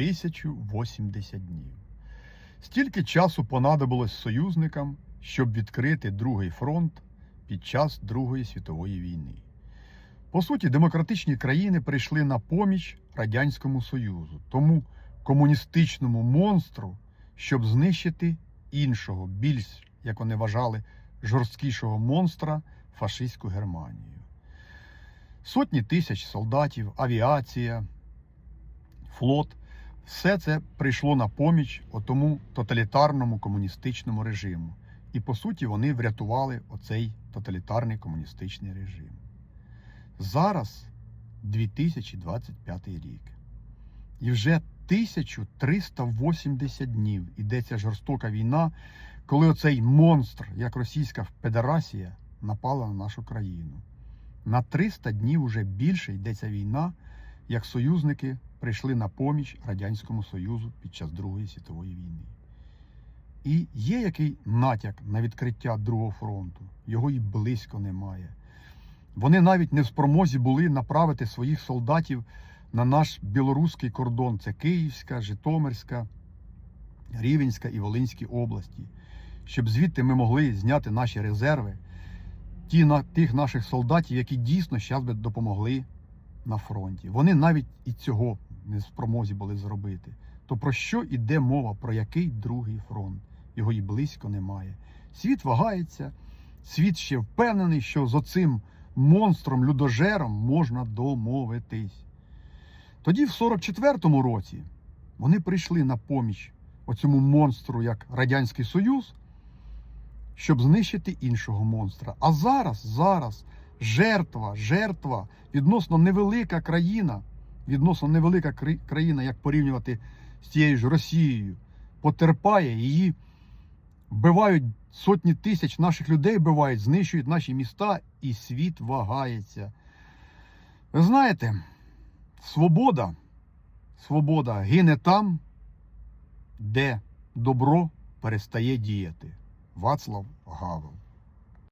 1080 днів. Стільки часу понадобилось союзникам, щоб відкрити другий фронт під час Другої світової війни. По суті, демократичні країни прийшли на поміч Радянському Союзу, тому комуністичному монстру, щоб знищити іншого, більш, як вони вважали, жорсткішого монстра фашистську Германію. Сотні тисяч солдатів, авіація, флот все це прийшло на поміч отому тоталітарному комуністичному режиму. І по суті вони врятували оцей тоталітарний комуністичний режим. Зараз 2025 рік. І вже 1380 днів ідеться жорстока війна, коли оцей монстр, як Російська Федерація, напала на нашу країну. На 300 днів уже більше йдеться війна, як союзники прийшли на поміч Радянському Союзу під час Другої світової війни. І є який натяк на відкриття Другого фронту, його і близько немає. Вони навіть не в спромозі були направити своїх солдатів на наш білоруський кордон. Це Київська, Житомирська, Рівенська і Волинські області, щоб звідти ми могли зняти наші резерви, ті, тих наших солдатів, які дійсно зараз би допомогли на фронті. Вони навіть і цього не спромозі були зробити. То про що йде мова? Про який другий фронт? Його і близько немає. Світ вагається, світ ще впевнений, що з оцим монстром, людожером можна домовитись. Тоді, в 44-му році, вони прийшли на поміч оцьому монстру, як Радянський Союз, щоб знищити іншого монстра. А зараз, зараз жертва, жертва, відносно невелика країна, відносно невелика країна, як порівнювати з тією ж Росією, потерпає її, вбивають сотні тисяч наших людей, вбивають, знищують наші міста, і світ вагається. Ви знаєте, свобода, свобода гине там, де добро перестає діяти. Вацлав Гавел.